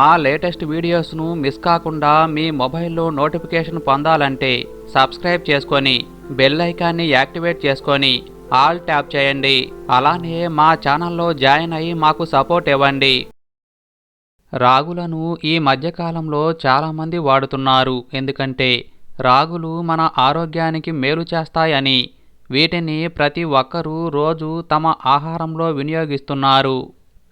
మా latest వీడియోస్ను miss కాకుండా మీ మొబైల్లో నోటిఫికేషన్ పొందాలంటే సబ్స్క్రైబ్ చేసుకొని బెల్ ఐకాన్ని యాక్టివేట్ చేసుకొని ఆల్ ట్యాప్ చేయండి. అలానే మా ఛానల్లో జాయిన్ అయ్యి మాకు సపోర్ట్ ఇవ్వండి. రాగులను ఈ మధ్యకాలంలో చాలామంది వాడుతున్నారు. ఎందుకంటే రాగులు మన ఆరోగ్యానికి మేలు చేస్తాయని వీటిని ప్రతి ఒక్కరూ రోజు తమ ఆహారంలో వినియోగిస్తున్నారు.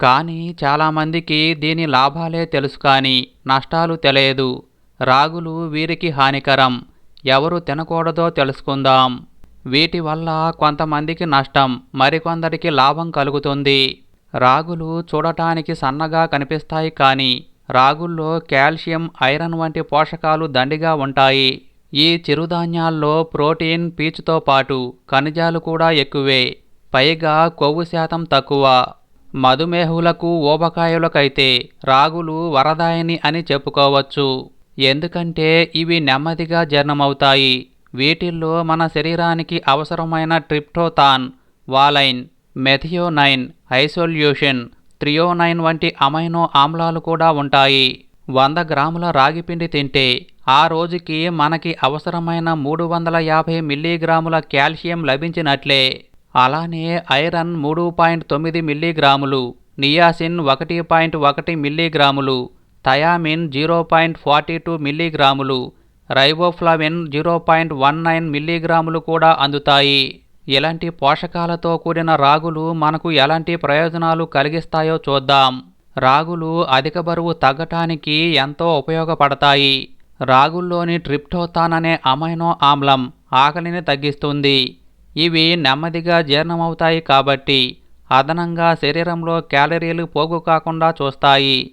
కానీ చాలామందికి దీని లాభాలే తెలుసు కానీ నష్టాలు తెలియదు. రాగులు వీరికి హానికరం. ఎవరు తినకూడదో తెలుసుకుందాం. వీటి వల్ల కొంతమందికి నష్టం మరికొందరికి లాభం కలుగుతుంది. రాగులు చూడటానికి సన్నగా కనిపిస్తాయి కానీ రాగుల్లో కాల్షియం ఐరన్ వంటి పోషకాలు దండిగా ఉంటాయి. ఈ చిరుధాన్యాల్లో ప్రోటీన్ పీచుతో పాటు ఖనిజాలు కూడా ఎక్కువే. పైగా కొవ్వు శాతం తక్కువ. మధుమేహులకు ఊబకాయులకైతే రాగులు వరదాయని అని చెప్పుకోవచ్చు. ఎందుకంటే ఇవి నెమ్మదిగా జీర్ణమవుతాయి. వీటిల్లో మన శరీరానికి అవసరమైన tryptophan valine methionine isoleucine threonine వంటి అమైనో ఆమ్లాలు కూడా ఉంటాయి. వంద గ్రాముల రాగిపిండి తింటే ఆ రోజుకి మనకి అవసరమైన మూడు వందల యాభై మిల్లీగ్రాముల కాల్షియం లభించినట్లే. అలానే ఐరన్ మూడు పాయింట్ తొమ్మిది మిల్లీగ్రాములు నియాసిన్ ఒకటి పాయింట్ ఒకటి మిల్లీగ్రాములు thiamine zero point forty two మిల్లీగ్రాములు riboflavin zero point one nine మిల్లీగ్రాములు కూడా అందుతాయి. ఇలాంటి పోషకాలతో కూడిన రాగులు మనకు ఎలాంటి ప్రయోజనాలు కలిగిస్తాయో చూద్దాం. రాగులు అధిక బరువు తగ్గటానికి ఎంతో ఉపయోగపడతాయి. రాగుల్లోని ట్రిప్టోతాన్ అనే అమైనో ఆమ్లం ఆకలిని తగ్గిస్తుంది. ఇవి నెమ్మదిగా జీర్ణమవుతాయి కాబట్టి అదనంగా శరీరంలో క్యాలరీలు పోగు కాకుండా చూస్తాయి.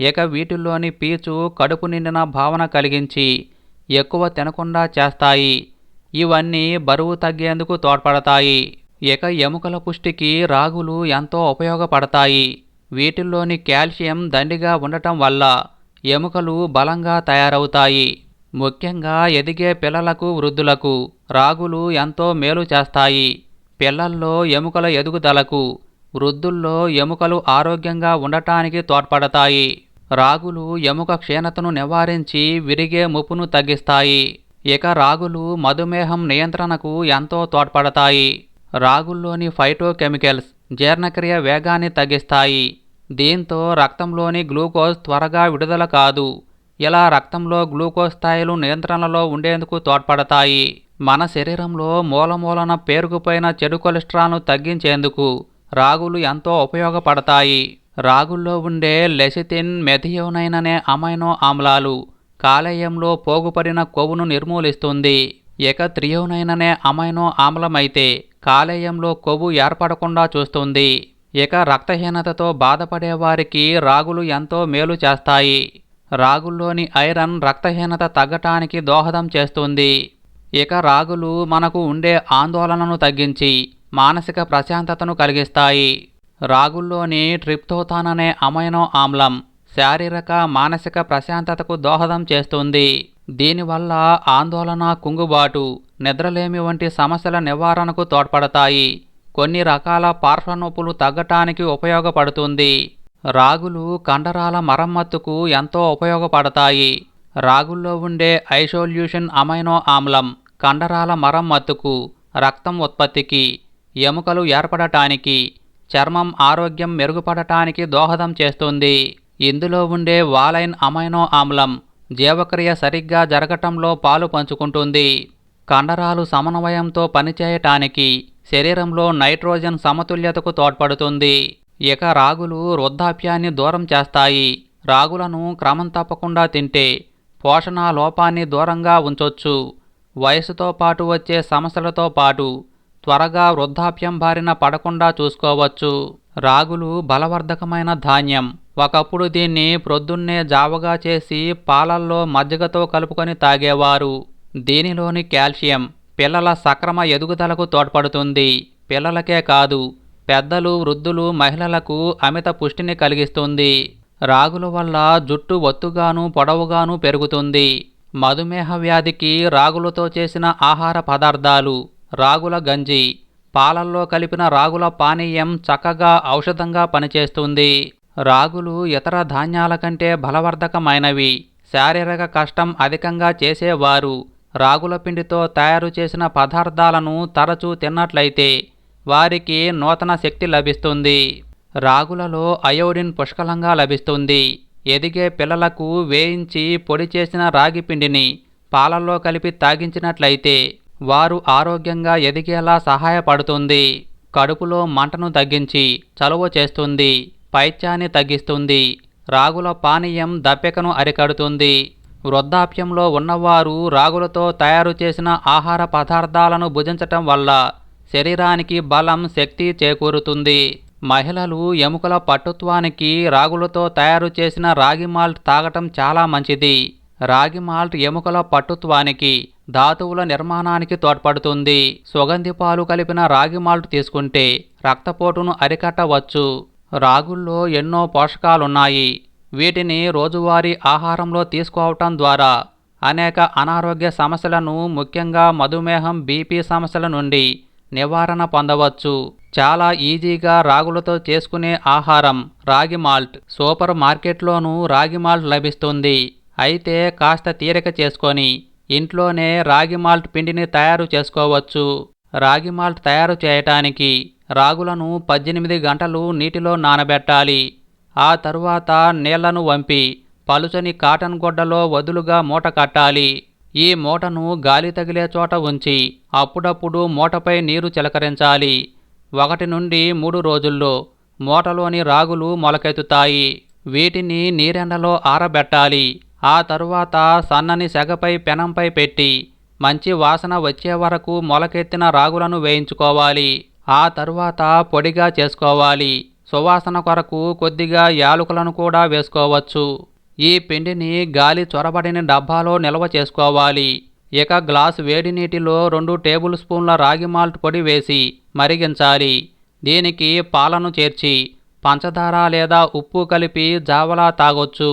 ఇక వీటిల్లోని పీచు కడుపు నిండిన భావన కలిగించి ఎక్కువ తినకుండా చేస్తాయి. ఇవన్నీ బరువు తగ్గేందుకు తోడ్పడతాయి. ఇక ఎముకల పుష్టికి రాగులు ఎంతో ఉపయోగపడతాయి. వీటిల్లోని కాల్షియం దండిగా ఉండటం వల్ల ఎముకలు బలంగా తయారవుతాయి. ముఖ్యంగా ఎదిగే పిల్లలకు వృద్ధులకు రాగులు ఎంతో మేలు చేస్తాయి. పిల్లల్లో ఎముకల ఎదుగుదలకు వృద్ధుల్లో ఎముకలు ఆరోగ్యంగా ఉండటానికి తోడ్పడతాయి. రాగులు ఎముక క్షీణతను నివారించి విరిగే ముప్పును తగ్గిస్తాయి. ఇక రాగులు మధుమేహం నియంత్రణకు ఎంతో తోడ్పడతాయి. రాగుల్లోని ఫైటోకెమికల్స్ జీర్ణక్రియ వేగాన్ని తగ్గిస్తాయి. దీంతో రక్తంలోని గ్లూకోజ్ త్వరగా విడుదల కాదు. ఇలా రక్తంలో గ్లూకోజ్ స్థాయిలు నియంత్రణలో ఉండేందుకు తోడ్పడతాయి. మన శరీరంలో మూలమూలన పేరుకుపోయిన చెడు కొలెస్ట్రాల్ను తగ్గించేందుకు రాగులు ఎంతో ఉపయోగపడతాయి. రాగుల్లో ఉండే లెసితిన్ మెథియోనైన్ అనే అమైనో ఆమ్లాలు కాలేయంలో పోగుపడిన కొవ్వును నిర్మూలిస్తుంది. ఇక త్రియోనైన్ అనే అమైనో ఆమ్లమైతే కాలేయంలో కొవ్వు ఏర్పడకుండా చూస్తుంది. ఇక రక్తహీనతతో బాధపడే వారికి రాగులు ఎంతో మేలు చేస్తాయి. రాగుల్లోని ఐరన్ రక్తహీనత తగ్గటానికి దోహదం చేస్తుంది. ఇక రాగులు మనకు ఉండే ఆందోళనను తగ్గించి మానసిక ప్రశాంతతను కలిగిస్తాయి. రాగుల్లోని ట్రిప్తోథాన్ అనే అమైనో ఆమ్లం శారీరక మానసిక ప్రశాంతతకు దోహదం చేస్తుంది. దీనివల్ల ఆందోళన కుంగుబాటు నిద్రలేమి వంటి సమస్యల నివారణకు తోడ్పడతాయి. కొన్ని రకాల పార్శ్వనొప్పులు తగ్గటానికి ఉపయోగపడుతుంది. రాగులు కండరాల మరమ్మత్తుకు ఎంతో ఉపయోగపడతాయి. రాగుల్లో ఉండే ఐసోల్యూషన్ అమైనో ఆమ్లం కండరాల మరమ్మత్తుకు రక్తం ఉత్పత్తికి ఎముకలు ఏర్పడటానికి చర్మం ఆరోగ్యం మెరుగుపడటానికి దోహదం చేస్తుంది. ఇందులో ఉండే వాలైన్ అమైనో ఆమ్లం జీవక్రియ సరిగ్గా జరగటంలో పాలు పంచుకుంటుంది. కండరాలు సమన్వయంతో పనిచేయటానికి శరీరంలో నైట్రోజన్ సమతుల్యతకు తోడ్పడుతుంది. ఇక రాగులు వృద్ధాప్యాన్ని దూరం చేస్తాయి. రాగులను క్రమం తప్పకుండా తింటే పోషణ లోపాన్ని దూరంగా ఉంచొచ్చు. వయసుతో పాటు వచ్చే సమస్యలతో పాటు త్వరగా వృద్ధాప్యం బారిన పడకుండా చూసుకోవచ్చు. రాగులు బలవర్ధకమైన ధాన్యం. ఒకప్పుడు దీన్ని ప్రొద్దున్నే జావగా చేసి పాలల్లో మజ్జిగతో కలుపుకొని తాగేవారు. దీనిలోని కాల్షియం పిల్లల సక్రమ ఎదుగుదలకు తోడ్పడుతుంది. పిల్లలకే కాదు పెద్దలు వృద్ధులు మహిళలకు అమిత పుష్టిని కలిగిస్తుంది. రాగుల వల్ల జుట్టు ఒత్తుగాను పొడవుగాను పెరుగుతుంది. మధుమేహ వ్యాధికి రాగులతో చేసిన ఆహార పదార్థాలు రాగుల గంజి. పాలల్లో కలిపిన రాగుల పానీయం చక్కగా ఔషధంగా పనిచేస్తుంది. రాగులు ఇతర ధాన్యాల కంటే బలవర్ధకమైనవి. శారీరక కష్టం అధికంగా చేసేవారు. రాగుల పిండితో తయారు చేసిన పదార్థాలను తరచూ తిన్నట్లయితే వారికి నూతన శక్తి లభిస్తుంది. రాగులలో అయోడిన్ పుష్కలంగా లభిస్తుంది. ఎదిగే పిల్లలకు వేయించి పొడి చేసిన రాగి పిండిని పాలల్లో కలిపి తాగించినట్లయితే వారు ఆరోగ్యంగా ఎదిగేలా సహాయపడుతుంది. కడుపులో మంటను తగ్గించి చలువ చేస్తుంది. పైత్యాన్ని తగ్గిస్తుంది. రాగుల పానీయం దప్పికను అరికడుతుంది. వృద్ధాప్యంలో ఉన్నవారు రాగులతో తయారు చేసిన ఆహార పదార్థాలను భుజించటం వల్ల శరీరానికి బలం శక్తి చేకూరుతుంది. మహిళలు ఎముకల పట్టుత్వానికి రాగులతో తయారు చేసిన రాగి మాల్ట్ తాగటం చాలా మంచిది. రాగి మాల్ట్ ఎముకల పట్టుత్వానికి ధాతువుల నిర్మాణానికి తోడ్పడుతుంది. సుగంధి పాలు కలిపిన రాగి మాల్ట్ తీసుకుంటే రక్తపోటును అరికట్టవచ్చు. రాగుల్లో ఎన్నో పోషకాలున్నాయి. వీటిని రోజువారీ ఆహారంలో తీసుకోవటం ద్వారా అనేక అనారోగ్య సమస్యలను ముఖ్యంగా మధుమేహం బీపీ సమస్యల నుండి నివారణ పొందవచ్చు. చాలా ఈజీగా రాగులతో చేసుకునే ఆహారం రాగి మాల్ట్. సూపర్ మార్కెట్లోనూ రాగి మాల్ట్ లభిస్తుంది. అయితే కాస్త తీరిక చేసుకొని ఇంట్లోనే రాగి మాల్ట్ పిండిని తయారు చేసుకోవచ్చు. రాగి మాల్ట్ తయారు చేయటానికి రాగులను పద్దెనిమిది గంటలు నీటిలో నానబెట్టాలి. ఆ తరువాత నీళ్ళను వంపి పలుచని కాటన్ గుడ్డలో వదులుగా మూట కట్టాలి. ఈ మూటను గాలి తగిలే చోట ఉంచి అప్పుడప్పుడు మూటపై నీరు చిలకరించాలి. ఒకటి నుండి మూడు రోజుల్లో మూటలోని రాగులు మొలకెత్తుతాయి. వీటిని నీరెండలో ఆరబెట్టాలి. ఆ తరువాత సన్నని సెగపై పెనంపై పెట్టి మంచి వాసన వచ్చే వరకు మొలకెత్తిన రాగులను వేయించుకోవాలి. ఆ తరువాత పొడిగా చేసుకోవాలి. సువాసన కొరకు కొద్దిగా యాలకులను కూడా వేసుకోవచ్చు. ఈ పిండిని గాలి చొరబడిన డబ్బాలో నిల్వ చేసుకోవాలి. ఇక గ్లాస్ వేడి నీటిలో రెండు టేబుల్ స్పూన్ల రాగి మాల్ట్ పొడి వేసి మరిగించాలి. దీనికి పాలను చేర్చి పంచదార లేదా ఉప్పు కలిపి జావలా తాగొచ్చు.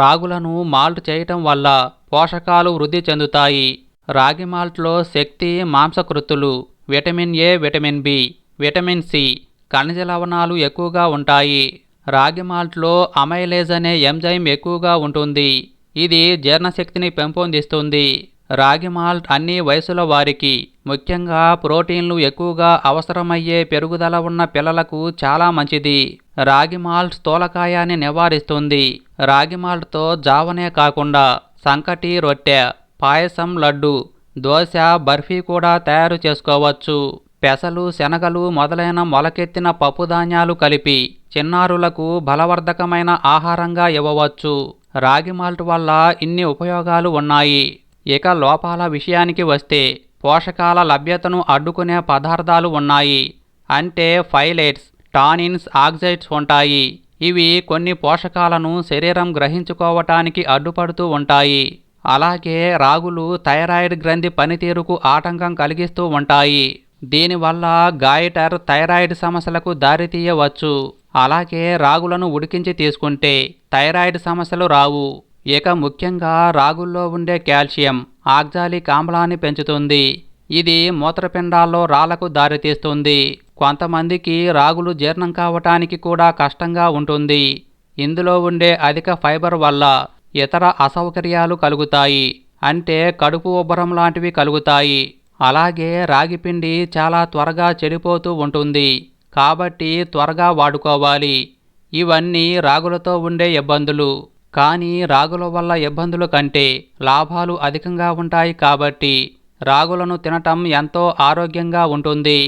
రాగులను మాల్ట్ చేయటం వల్ల పోషకాలు వృద్ధి చెందుతాయి. రాగి మాల్ట్లో శక్తి మాంసకృత్తులు vitamin A vitamin B vitamin C ఖనిజ లవణాలు ఎక్కువగా ఉంటాయి. రాగి మాల్ట్లో అమైలేజ్ అనే ఎంజైమ్ ఎక్కువగా ఉంటుంది. ఇది జీర్ణశక్తిని పెంపొందిస్తుంది. రాగి మాల్ట్ అన్ని వయసుల వారికి ముఖ్యంగా ప్రోటీన్లు ఎక్కువగా అవసరమయ్యే పెరుగుదల ఉన్న పిల్లలకు చాలా మంచిది. రాగి మాల్ట్ స్థూలకాయాన్ని నివారిస్తుంది. రాగి మాల్ట్తో జావనే కాకుండా సంకటి రొట్టె పాయసం లడ్డు దోశ బర్ఫీ కూడా తయారు చేసుకోవచ్చు. పెసలు శనగలు మొదలైన మొలకెత్తిన పప్పుధాన్యాలు కలిపి చిన్నారులకు బలవర్ధకమైన ఆహారంగా ఇవ్వవచ్చు. రాగి మాల్ట్ వల్ల ఇన్ని ఉపయోగాలు ఉన్నాయి. ఇక లోపాల విషయానికి వస్తే పోషకాల లభ్యతను అడ్డుకునే పదార్థాలు ఉన్నాయి. అంటే ఫైలైట్స్ టానిన్స్ ఆక్సైడ్స్ ఉంటాయి. ఇవి కొన్ని పోషకాలను శరీరం గ్రహించుకోవటానికి అడ్డుపడుతూ ఉంటాయి. అలాగే రాగులు థైరాయిడ్ గ్రంథి పనితీరుకు ఆటంకం కలిగిస్తూ ఉంటాయి. దీనివల్ల గాయటర్ థైరాయిడ్ సమస్యలకు దారితీయవచ్చు అలాగే రాగులను ఉడికించి తీసుకుంటే థైరాయిడ్ సమస్యలు రావు. ఇక ముఖ్యంగా రాగుల్లో ఉండే కాల్షియం ఆగ్జాలిక్ ఆమ్లాన్ని పెంచుతుంది. ఇది మూత్రపిండాల్లో రాళ్ళకు దారితీస్తుంది కొంతమందికి రాగులు జీర్ణం కావటానికి కూడా కష్టంగా ఉంటుంది. ఇందులో ఉండే అధిక ఫైబర్ వల్ల ఇతర అసౌకర్యాలు కలుగుతాయి. అంటే కడుపు ఉబ్బరం లాంటివి కలుగుతాయి. అలాగే రాగిపిండి చాలా త్వరగా చెడిపోతూ ఉంటుంది. కాబట్టి త్వరగా వాడుకోవాలి. ఇవన్నీ రాగులతో ఉండే ఇబ్బందులు. కానీ రాగుల వల్ల ఇబ్బందుల కంటే లాభాలు అధికంగా ఉంటాయి కాబట్టి రాగులను తినటం ఎంతో ఆరోగ్యంగా ఉంటుంది.